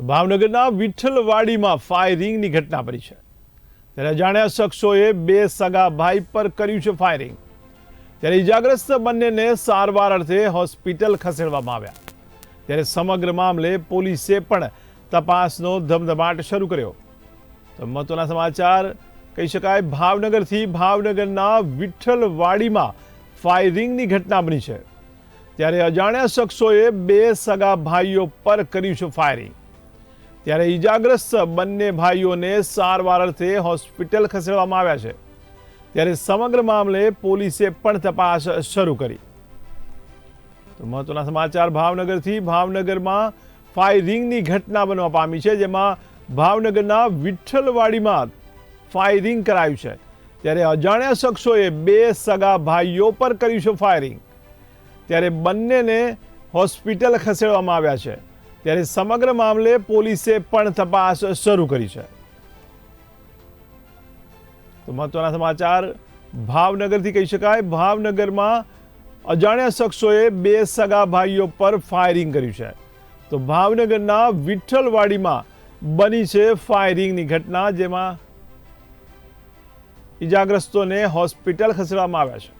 ભાવનગરના વિઠ્ઠલવાડીમાં ફાયરિંગની ઘટના બની છે. ત્યારે અજાણ્યા શખ્સોએ બે સગા ભાઈ પર કર્યું છે ફાયરિંગ. ત્યારે ઇજાગ્રસ્ત બંનેને સારવાર અર્થે હોસ્પિટલ ખસેડવામાં આવ્યા. ત્યારે સમગ્ર મામલે પોલીસે પણ તપાસનો ધમધમાટ શરૂ કર્યો. તો મહત્વના સમાચાર, કહી શકાય ભાવનગરથી ભાવનગરના વિઠ્ઠલવાડીમાં ફાયરિંગની ઘટના બની છે. ત્યારે અજાણ્યા શખ્સોએ બે સગા ભાઈઓ પર કર્યું છે ફાયરિંગ. ત્યારે ઈજાગ્રસ્ત બંને ભાઈઓને સારવાર અર્થે હોસ્પિટલ ખસેડવામાં આવ્યા છે. ત્યારે સમગ્ર મામલે પોલીસે પણ તપાસ શરૂ કરી. તો મહત્વના સમાચાર ભાવનગરથી. ભાવનગરમાં ફાયરિંગની ઘટના બનવા પામી છે, જેમાં ભાવનગરના વિઠ્ઠલવાડીમાં ફાયરિંગ કરાયું છે. ત્યારે અજાણ્યા શખ્સોએ બે સગા ભાઈઓ પર કર્યું છે ફાયરિંગ. ત્યારે બંનેને હોસ્પિટલ ખસેડવામાં આવ્યા છે. ત્યારે સમગ્ર મામલે પોલીસે પણ તપાસ શરૂ કરી છે. તો મહત્વના સમાચાર, ભાવનગરથી કહી શકાય, ભાવનગરમાં અજાણ્યા શખ્સોએ બે સગા ભાઈઓ પર ફાયરિંગ કર્યું છે. તો ભાવનગરના વિઠ્ઠલવાડીમાં બની છે ફાયરિંગની ઘટના, જેમાં ઈજાગ્રસ્તોને હોસ્પિટલ ખસેડવામાં આવ્યા છે.